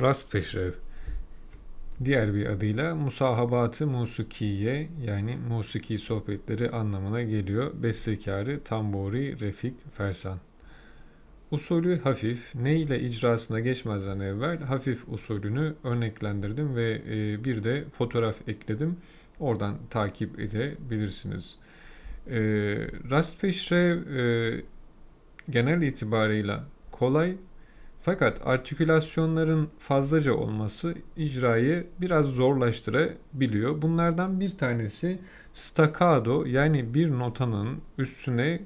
Rast peşrev. Diğer bir adıyla musahabatı musikiye yani musiki sohbetleri anlamına geliyor. Bestekarı Tamburi Refik Fersan. Usulü hafif, ne ile icrasına geçmezden evvel hafif usulünü örneklendirdim ve e, bir de fotoğraf ekledim. Oradan takip edebilirsiniz. E, rast peşrev e, genel itibarıyla kolay fakat artikülasyonların fazlaca olması icrayı biraz zorlaştırabiliyor. Bunlardan bir tanesi staccato yani bir notanın üstüne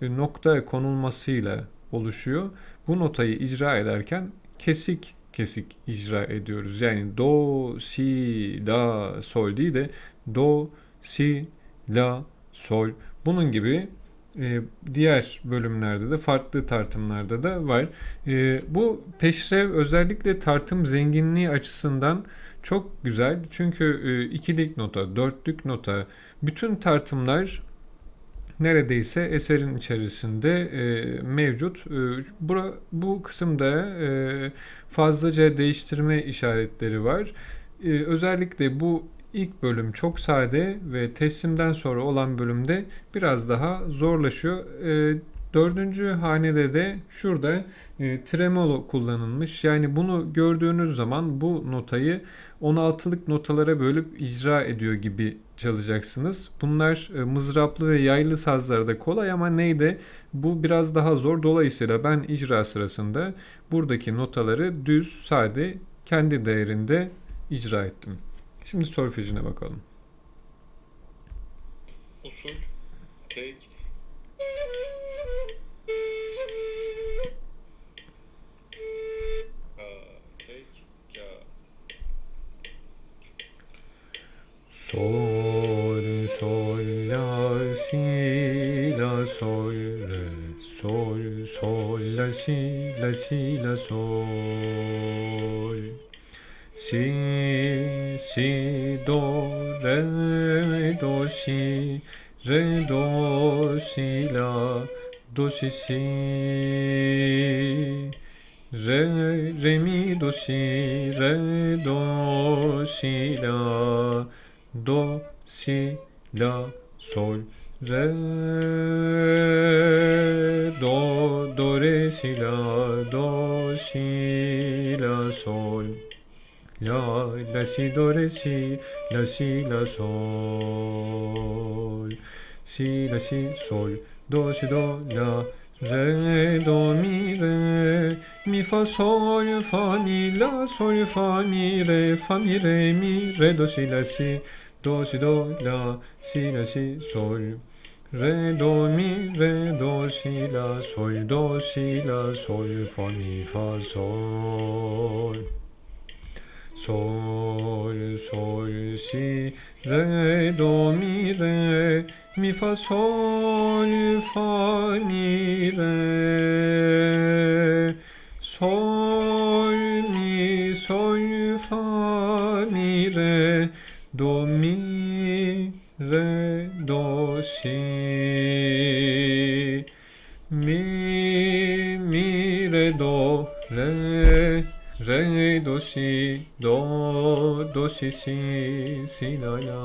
nokta konulmasıyla oluşuyor. Bu notayı icra ederken kesik kesik icra ediyoruz. Yani do, si, la, sol değil de do, si, la, sol. Bunun gibi e, diğer bölümlerde de farklı tartımlarda da var. E, bu peşrev özellikle tartım zenginliği açısından çok güzel. Çünkü e, ikilik nota, dörtlük nota, bütün tartımlar neredeyse eserin içerisinde e, mevcut. E, bura, bu kısımda e, fazlaca değiştirme işaretleri var. E, özellikle bu ilk bölüm çok sade ve teslimden sonra olan bölümde biraz daha zorlaşıyor. E, dördüncü hanede de şurada e, tremolo kullanılmış. Yani bunu gördüğünüz zaman bu notayı 16'lık notalara bölüp icra ediyor gibi çalacaksınız. Bunlar e, mızraplı ve yaylı sazlarda kolay ama neydi? Bu biraz daha zor. Dolayısıyla ben icra sırasında buradaki notaları düz, sade, kendi değerinde icra ettim. Şimdi solfejine bakalım. Usul, ka. Sol, sol, la, si, la, sol, re, sol, sol, la, si, la, si, la, sol. Si, si, do, re, do, si, re, do, si, la, do, si, si. Re, re, mi, do, si, re, do, si, la, do, si, la, sol, re, do, do, re, si, la, do, si, la, sol, la, la, si, do, re, si, la, si, la, sol, si, la, si, sol, do, si, do, la, re, do, mi, re, mi, fa, sol, fa, mi, la, sol, fa, mi, re, fa, mi, re, mi, re, do, si, la, si, do, si, do, la, si, la, si, sol. Re, do, mi, re, do, si, la, sol, do, si, la, sol, fa, mi, fa, sol. Sol, sol, si, re, do, mi, re, mi, fa, sol, fa, mi, re, sol, mi, sol, fa, mi, re, do, mi, re, do, si, mi, mi, re, do, re, re, do, si, do, do, si, si, si, la, la,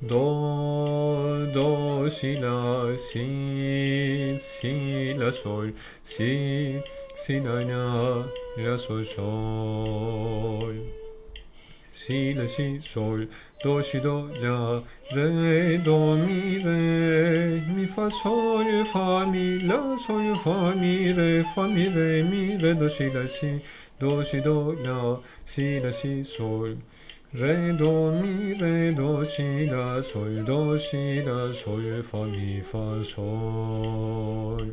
do, do, si, la, si, si, la, sol, si, si, la, la, la, sol, sol. Si, si, sol, do, si, re, do, mi, re, mi, fa, sol, fa, mi, la, sol, fa, mi, re, fa, mi, re, mi, re, la, si, do, si, do, si, sol. Re, do, mi, re, do, la, sol, do, la, sol, fa, mi, fa, sol.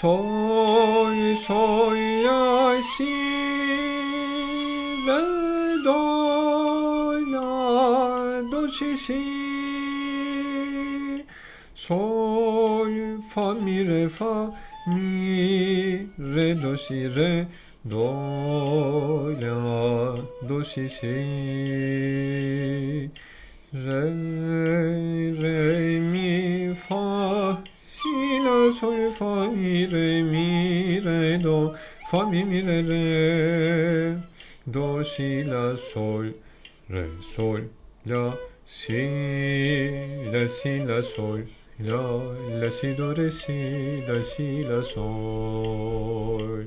Sol, sol, la, si, si. Sol, fa, mi, re, fa, mi, re, do, si, re, do, la, do, si, si. Re, re, mi, fa, si, la, sol, fa, mi, re, mi, re, do, fa mi mi re re do si la sol re sol la si la si la sol. La la si do re si la si la sol.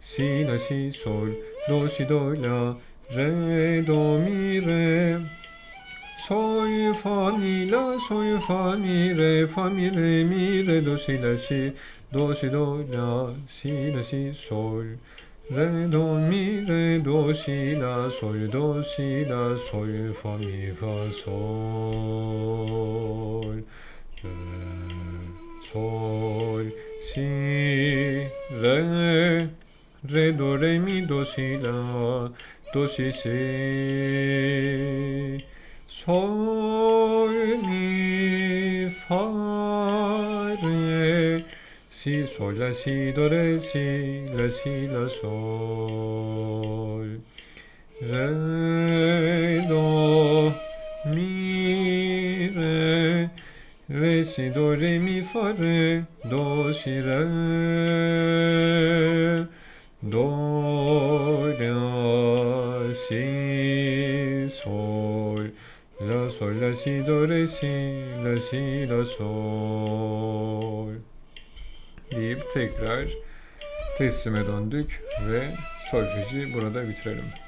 Si la si sol. Do si do la re do mi re. Sol fa mi la sol fa mi re. Fa mi re mi re do si la si. Do si do la si la si sol re do mi re do si la sol do si la sol fa mi fa sol. Re sol si re re do re mi do si la do si si. Sol mi fa si sol la si do re si la si la sol. Re do mi re. Re si do re mi fa re. Do si re. Do la si sol. La sol la si do re si la si la sol deyip tekrar teslime döndük ve solfeji burada bitirelim.